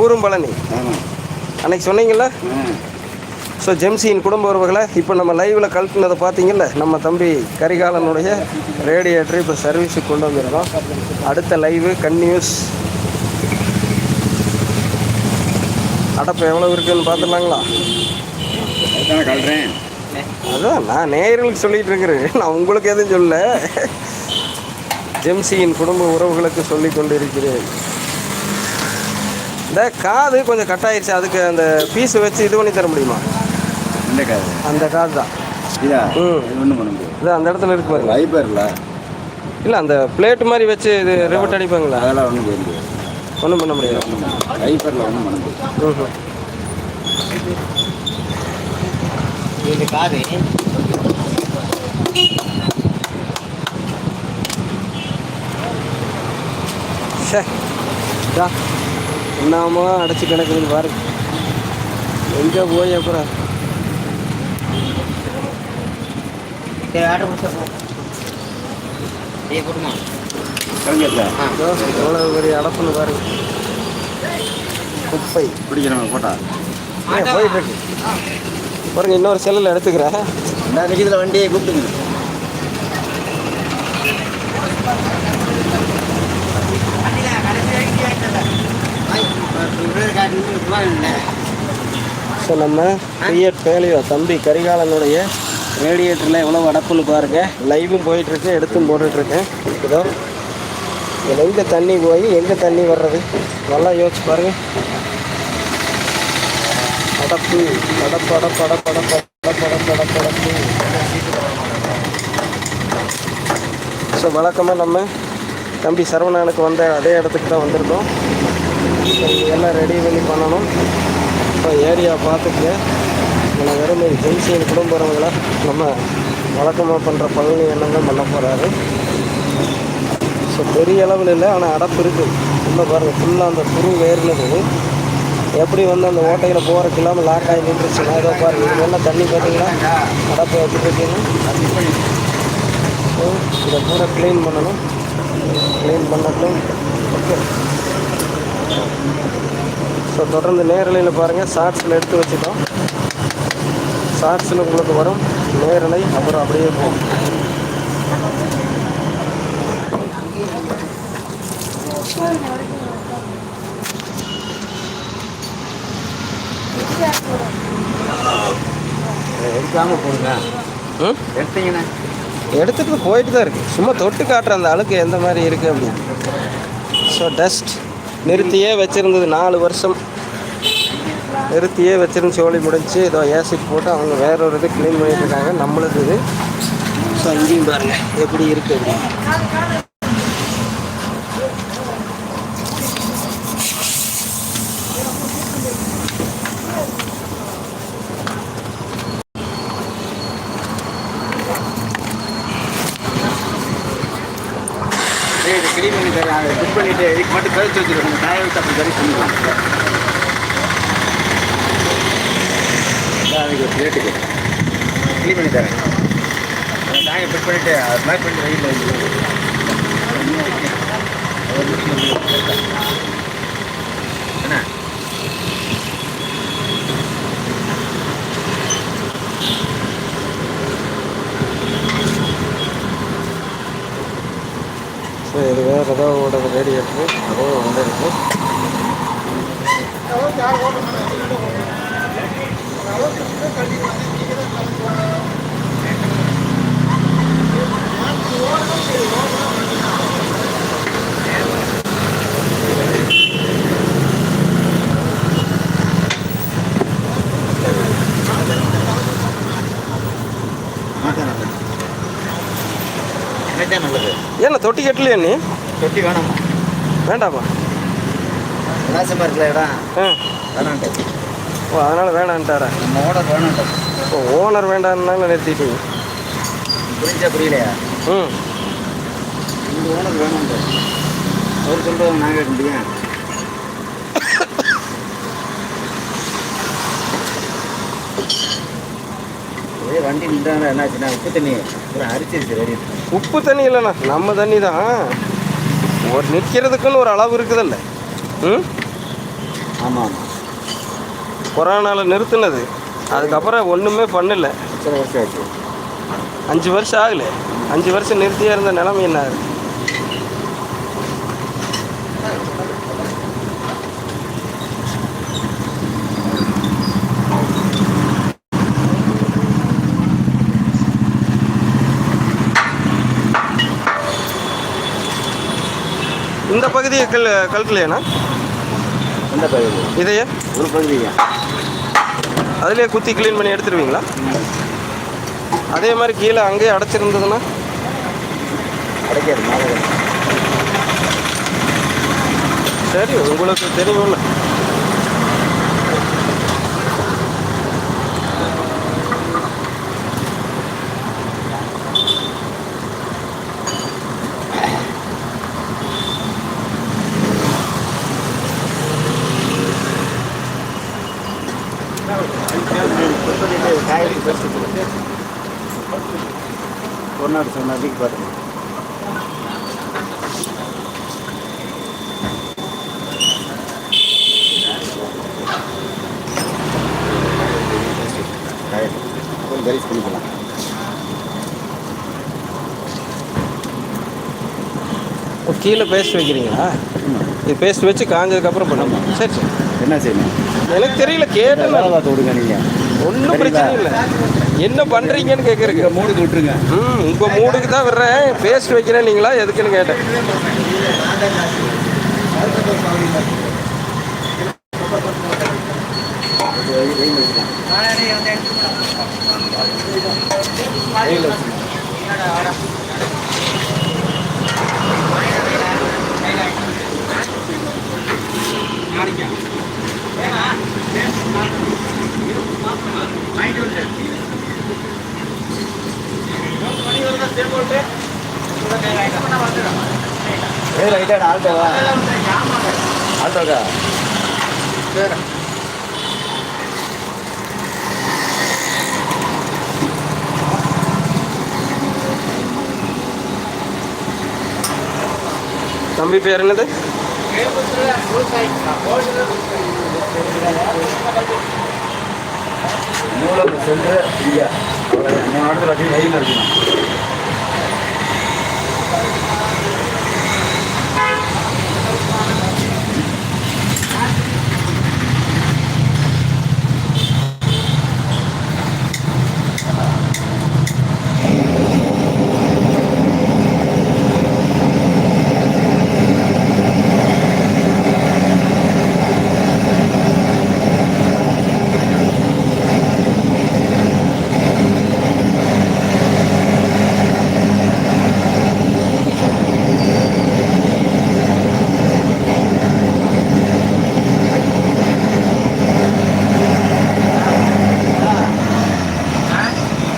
ஊரும் பழனி அன்னைக்கு சொன்னீங்கல்ல? ஸோ ஜெம்சியின் குடும்ப உறவுகளை இப்போ நம்ம லைவில் கழட்டினதை பார்த்தீங்கல்ல? நம்ம தம்பி கரிகாலனுடைய ரேடியேட்டர் இப்போ சர்வீஸுக்கு கொண்டு வந்திருக்கோம். அடுத்த லைவு கன்னியூஸ் அடப்பு எவ்வளோ இருக்குன்னு பார்த்துடலாங்களா? கழுறேன் அதான் நான் நேயர்களுக்கு சொல்லிட்டு இருக்கிறேன். நான் உங்களுக்கு எதுவும் சொல்ல ஜெம்சியின் குடும்ப உறவுகளுக்கு சொல்லி கொண்டு இருக்கிறேன் இந்த காது கொஞ்சம் கட் ஆயிடுச்சு அதுக்கு அந்த பீஸ் வச்சு இது பண்ணி தர முடியுமா? இந்த காது. அந்த காது தான். இதா ம். ஒன்றும் பண்ண முடியாது. இது அந்த இடத்துல இருக்கு பாருங்க. வைபர்ல இல்லை அந்த பிளேட் மாதிரி வச்சு இது ரிவட் அடிப்பாங்களா? அதெல்லாம் ஒன்றும் செய்ய முடியாது. ஒன்றும் பண்ண முடியாது. வைபரில் ஒன்றும் பண்ண முடியாது. இது காது. இதா என்னமா அடைச்சி கிடக்குதுன்னு பாருங்க எங்கே போய் அப்புறம்? எவ்வளோ பெரிய அடப்புன்னு பாருங்க குப்பை. பிடிக்கிறவங்க போட்டா. ஏன் போயிட்டு பாருங்க இன்னொரு செல்லில் எடுத்துக்கிறேன். நிற்கிறதுல வண்டியை கூப்பிட்டுங்க. ஸோ நம்ம பிஎட் ஃபேலியோ தம்பி கரிகாலனுடைய ரேடியேட்டரில் எவ்வளோ அடப்புன்னு பாருங்க. லைவும் போயிட்டுருக்கு எடுத்தும் போட்டுட்ருக்கேன் இதோ இதில் எங்கே தண்ணி போய் எங்கே தண்ணி வர்றது? நல்லா யோசிச்சு பாருங்க. அடப்பு அடப்பு அடப்பு அடப்பு அடப்பு அடப்பு அடப்பு அடப்பு அடப்பு ஸோ வழக்கமாக நம்ம தம்பி சரவணனுக்கு வந்த அதே இடத்துக்கு தான் வந்திருக்கோம். எல்லாம் ரெடி பண்ணி பண்ணணும். இப்போ ஏரியா பார்த்துக்கங்க. நம்ம வெறும் ஜென்சியின் குடும்பங்களை நம்ம வழக்கமாக பண்ணுற பகுதி எண்ணங்கள் பண்ண போகிறாரு ஸோ பெரிய அளவில் இல்லை ஆனால் அடப்பு இருக்குது உள்ள பாருங்கள் ஃபுல்லாக அந்த துரு வேர்னது எப்படி வந்து அந்த ஓட்டையில் போகிறக்கு இல்லாமல் லாக் ஆகி நின்றுச்சுன்னா ஏதோ பாருங்க இது என்ன தண்ணி பார்த்தீங்கன்னா அடப்பு வச்சுருக்கீங்க ஸோ இதை பூரா க்ளீன் பண்ணணும். க்ளீன் பண்ணட்டும். ஓகே ஸோ தொடர்ந்து நேரலையில் பாருங்கள். ஷார்ட்ஸில் எடுத்து வச்சுட்டோம். ஷார்ட்ஸில் உங்களுக்கு வரும். நேரலை அப்புறம் அப்படியே போகும். எடுக்காமல் போடுங்க. ம் எடுத்தீங்கண்ணே. எடுத்துகிட்டு போயிட்டு தான் இருக்குது சும்மா தொட்டு காட்டுற அந்த அழுக்கு எந்த மாதிரி இருக்குது அப்படின்னு. ஸோ டஸ்ட் நிறுத்தியே வச்சுருந்தது நாலு வருஷம். நிறுத்தியே வச்சிருந்து சோழி முடிஞ்சு ஏதோ ஏசிட் போட்டு அவங்க வேற ஒரு இது க்ளீன் பண்ணிட்டு இருக்காங்க. நம்மளுக்கு இது. ஸோ இங்கேயும் பாருங்க. எப்படி இருக்கு அப்படின்னு. ஏய் க்ளீன் பண்ணி தரேன். அதை ஃபிட் பண்ணிவிட்டு இதுக்கு மட்டும் கழிச்சு வச்சுருக்கோம். டிராவல்ஸ் அப்படி சரி பண்ணிக்கலாம் கிலோ டிக்கெட் க்ளீன் பண்ணி தரேன். நாங்கள் பிக் பண்ணிவிட்டு அது மாதிரி பண்ணி வெயில் என்ன? ஸோ இது வேறு ஏதாவது இருக்குது அதுவும் ஒன்று இருக்குது நல்லது. ஏன்னா தொட்டி கட்டலையா நீ? தொட்டி வேணாமா? வேண்டாமா? விலாசமாக இருக்கல இடம் வேணான்ட்டு ஓ அதனால் வேணான்ட்டாரா? நம்ம ஓட வேணான்ட்டு ஓ ஓனர் வேண்டாம்னால நிறுத்திட்டீங்க. புரிஞ்சா புரியலையா? ம். இந்த ஓனர் வேணான்ட்டு அவர் சொல்கிறத நாங்கள் கேட்க முடியும். வண்டி நின்றாங்க என்னாச்சுன்னா உப்பு தண்ணி அரிச்சிருச்சு உப்பு தண்ணி இல்லைண்ணா நம்ம தண்ணி தான். ஒரு நிற்கிறதுக்குன்னு ஒரு அளவு இருக்குதுல்ல. ம்? ஆமாம் கொரோனாவில் நிறுத்துனது. அதுக்கப்புறம் ஒன்றுமே பண்ணல. அஞ்சு வருஷம் ஆகல. அஞ்சு வருஷம் நிறுத்தியே இருந்த நிலைமை என்ன? கல்கலையாண்ணா எந்த பகுதி இதையே? ஒரு பகுதியா அதிலே குத்தி க்ளீன் பண்ணி எடுத்துருவீங்களா? அதே மாதிரி கீழே அங்கேயே அடைச்சிருந்ததுன்னா? அடைக்காது சரி உங்களுக்கு தெரியும்ல. ஒரு நாள் சொன்னாடிக்கு பாருங்க காய்கறி கொஞ்சம் கரிசி பண்ணிக்கலாம் ஓ, கீழே பேஸ்ட் வைக்கிறீங்களா? இது பேஸ்ட் வச்சு காஞ்சதுக்கப்புறம் பண்ணணும் சரி சரி. என்ன செய்யணும்? எனக்கு தெரியல பார்த்து விடுங்க நீங்கள் ஒன்றும் பிரச்சனை இல்லை. என்ன பண்ணுறீங்கன்னு கேட்குறக்கு மூடுக்கு விட்டுருங்க. ம் உங்கள் மூடுக்கு தான் விடுறேன் பேஸ்ட் வைக்கிறேன் நீங்களா? எதுக்குன்னு கேட்டேன். வெயில் வச்சுக்கலாம் வெயில் வச்சுக்கலாம் ஏ ரைட்டாடா ஆல்டோவா ஆல்டோக்கா தம்பி பேர் என்னது? மூலம் சென்று இங்கே அவ்வளோதான் மூணு இடத்துல அப்படியே வெயில் இருக்கணும்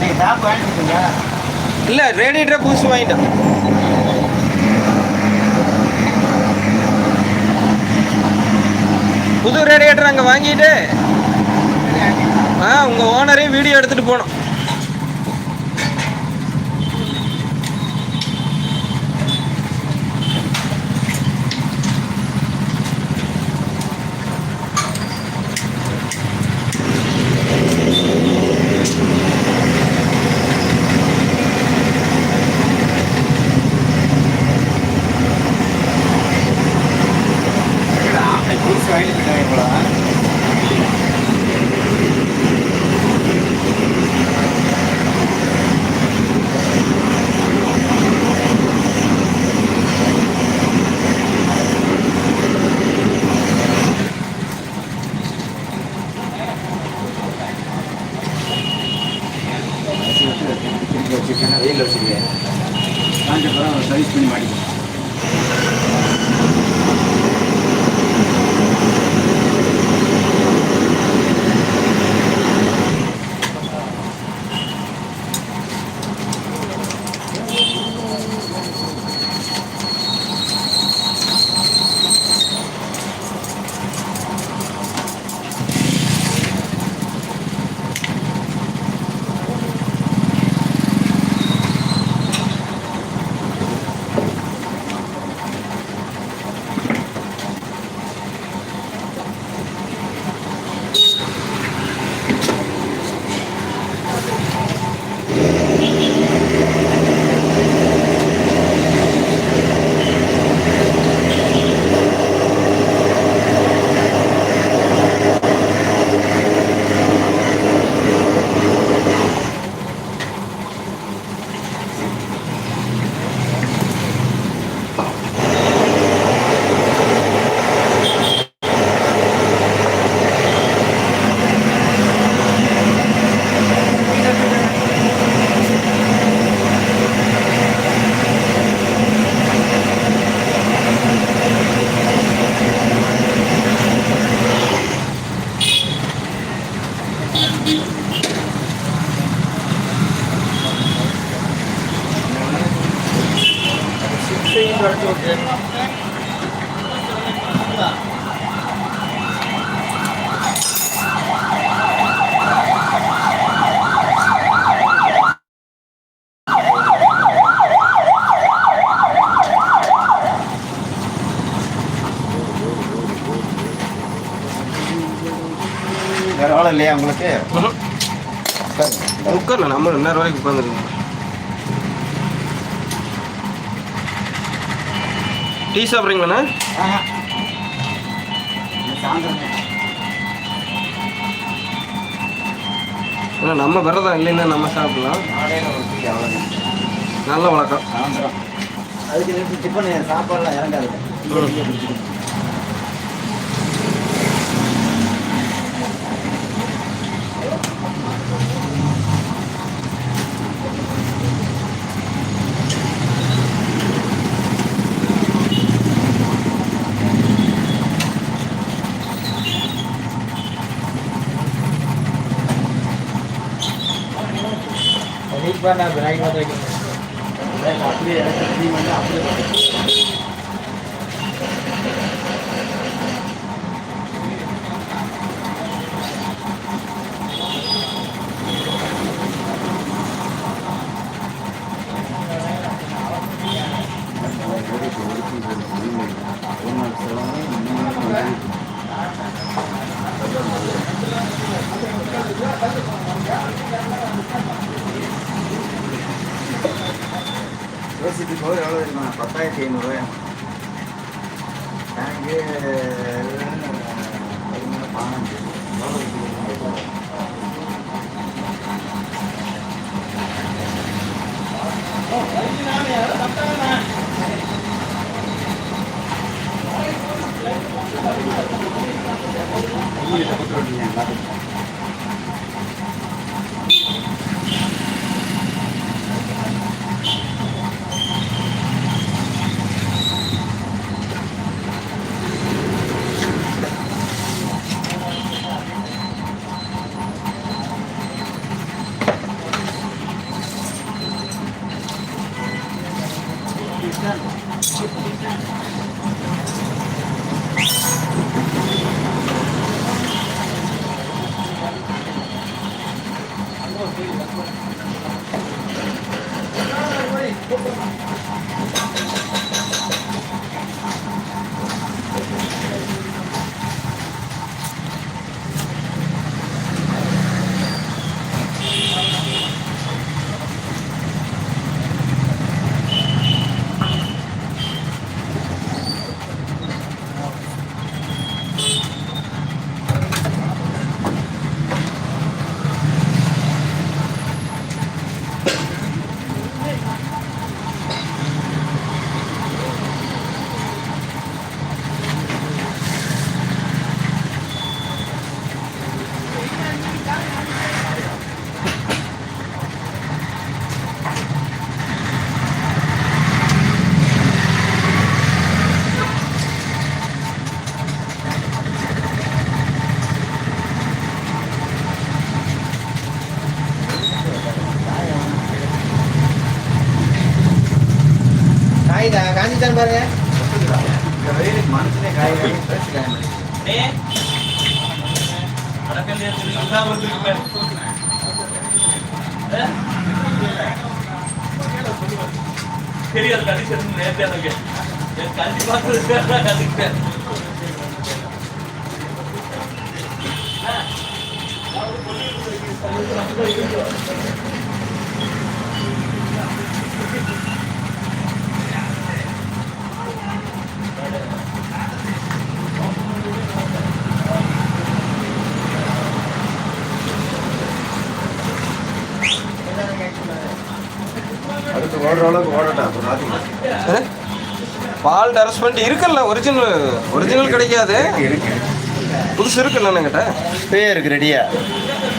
நீங்கள் டாப் வாங்கிட்டீங்களா இல்லை ரேடியேட்டரை புதுசு வாங்கிட்டேன். புது ரேடியேட்டர் அங்கே வாங்கிட்டு ஆ உங்கள் ஓனரையும் வீடியோ எடுத்துகிட்டு போனோம். வீட்டில் வச்சுருக்கேன் காஞ்சிபுரம் சர்வீஸ் பண்ணி மாட்டிக்கிறேன் வேலை இல்லையா உங்களுக்கு? உட்கார்ல நம்ம இன்னொரு வரைக்கும் உட்காந்துருக்கோம். டீ சாப்பிட்றீங்களாண்ணா? ஏன்னா நம்ம விரதம் இல்லைன்னா நம்ம சாப்பிடலாம். நல்ல வழக்கம். அதுக்கு டிஃபன் சாப்பாடுலாம் இறங்காது. ம். அப்படியே இறக்கி டீ வந்து அப்படியே யோசித்து போய் எவ்வளோ தெரியுமா பத்தாயிரத்தி ஐநூறுரூவா டேங்கு பதிமூணு பதினஞ்சு அடுத்து ஓடுற அளவுக்கு ஓடட்டும் அப்புறம் பார்த்துக்கலாம் பால் டெரஸ்மெண்ட் இருக்குல்ல ஒரிஜினல் ஒரிஜினல் கிடைக்காது. புதுசு இருக்குல்ல என்கிட்ட? இப்பயே இருக்கு ரெடியா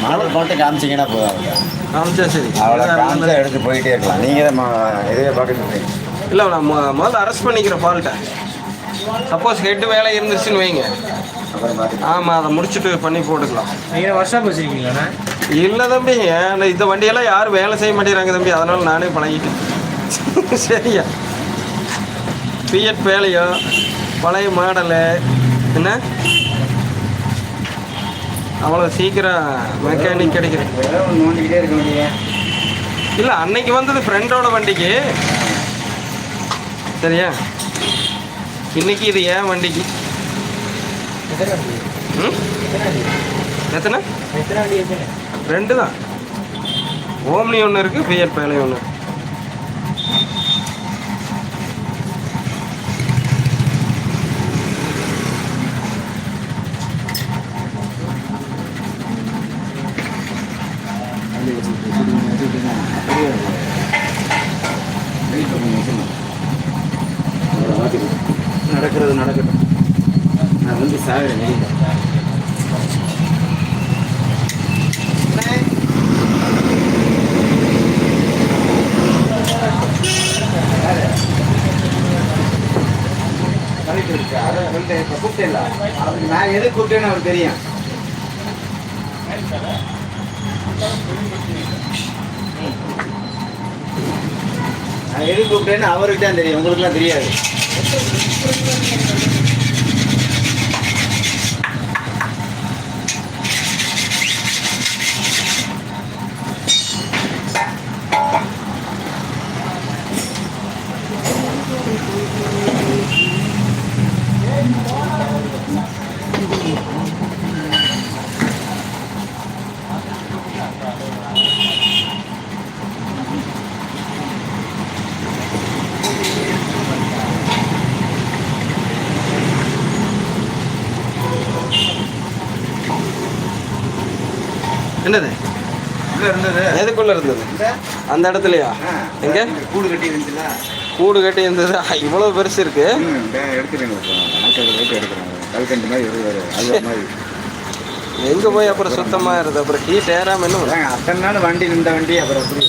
மாடல் மட்டும் காமிச்சிங்கன்னா போதும். காமிச்சா சரி. அவ்வளோ காமிச்சா எடுத்து போயிட்டே இருக்கலாம். நீங்கள் தான் இதையே பார்க்க இல்லை நான் முதல்ல அரெஸ்ட் பண்ணிக்கிறேன் ஃபால்ட்டை சப்போஸ் ஹெட் வேலை இருந்துச்சுன்னு வைங்க. ஆமாம் அதை முடிச்சுட்டு பண்ணி போட்டுக்கலாம். நீங்கள் ஒர்க் வச்சிருக்கீங்களாண்ணா இல்லை தம்பி இந்த வண்டியெல்லாம் யாரும் வேலை செய்ய மாட்டேங்கிறாங்க தம்பி. அதனால் நானே பழகிட்டேன். சரியா? பிஎட் வேலையோ பழைய மாடலு என்ன? அவ்வளோ சீக்கிரம் மெக்கானிக் கிடைக்கிறேன் நோண்டிக்கிட்டே இருக்க வேண்டிய இல்லை அன்னைக்கு வந்தது ஃப்ரெண்டோட வண்டிக்கு. சரியா? இன்னைக்கு இது ஏன் வண்டிக்கு. ம்? எத்தனை? ரெண்டு தான். ஓம்னி ஒன்று இருக்குது பிஎட் பேலை ஒன்று sabe வந்து சாகிறேன் வெளியில் நான் எது கூப்பிட்டேன்னு அவருக்கு தெரியும் நான் எது கூப்பிட்டேன்னு அவருக்கு தான் தெரியும். உங்களுக்குலாம் தெரியாது என்னது உள்ள இருந்தது? எதுக்குள்ளே இருந்தது? அந்த இடத்துலையா? எங்க? கூடு கட்டி இருந்துச்சுல? கூடு கட்டி இருந்தது. இவ்வளோ பெருசு இருக்குது கல்கண்டு மாதிரி எங்கே போய் அப்புறம் சுத்தமாக இருது அப்புறம் ஹீட் ஏறாமல் என்ன அத்தனை நாள் வண்டி நின்ற வண்டி அப்புறம் எப்படி?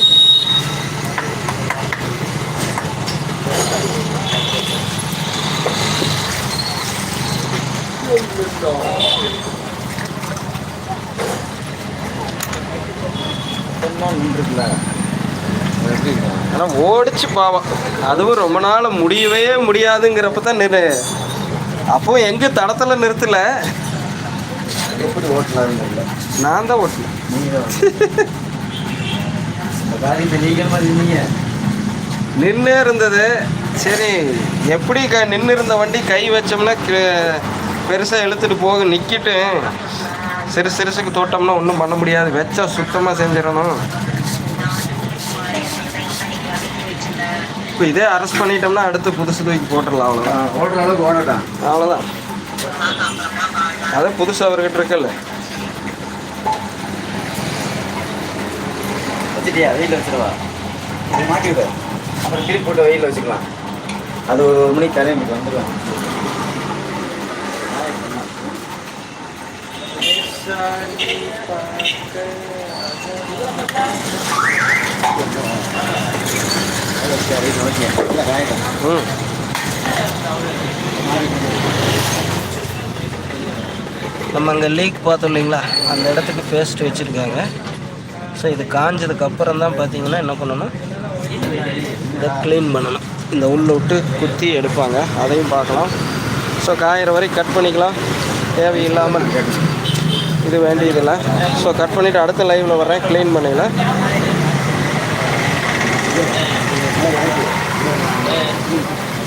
அத்தனை நாள் நின்றுருக்குல்ல? ஆனால் ஓடிச்சு பாவம். அதுவும் ரொம்ப நாள் முடியவே முடியாதுங்கிறப்ப தான் நிறு. அப்போ எங்கே தடத்தில் நிறுத்தலை? எப்படி ஓட்டலாம்னு நான் தான் இருந்தீங்க நின்று இருந்தது. சரி எப்படி க நின்று இருந்த வண்டி கை வச்சோம்னா பெருசாக இழுத்துட்டு போக நிற்கிட்டு சிறு சிறுசுக்கு தோட்டம்னா ஒன்றும் பண்ண முடியாது. வச்சா சுத்தமாக செஞ்சிடணும். இப்போ இதே அரெஸ்ட் பண்ணிட்டோம்னா அடுத்து புதுசு தூக்கி போட்டுடலாம் அவ்வளோதான் ஓடுற அளவுக்கு ஓடட்டான் அவ்வளோதான் அதே புதுசு அவர்கிட்ட இருக்குல்ல. வச்சுட்டியா? வெயிலில் வச்சிருவா மாட்டி விடு அப்புறம் கிளிப் போட்டு வெயிலில் வச்சுக்கலாம். அது ஒரு ஒரு மணிக்கு கிளம்பி வந்துடுவேன். நம்ம அங்கே லீக் பார்த்தோம் இல்லைங்களா? அந்த இடத்துக்கு பேஸ்ட் வச்சுருக்காங்க. ஸோ இது காஞ்சதுக்கு அப்புறம் தான் பார்த்தீங்கன்னா என்ன பண்ணணும்? இதை க்ளீன் பண்ணணும். இந்த உள்ள விட்டு குத்தி எடுப்பாங்க. அதையும் பார்க்கலாம். ஸோ காயிற வரை கட் பண்ணிக்கலாம். தேவையில்லாமல் இது வேண்டியதில்லை ஸோ கட் பண்ணிவிட்டு அடுத்த லைவில் வரேன் க்ளீன் பண்ணிடலாம்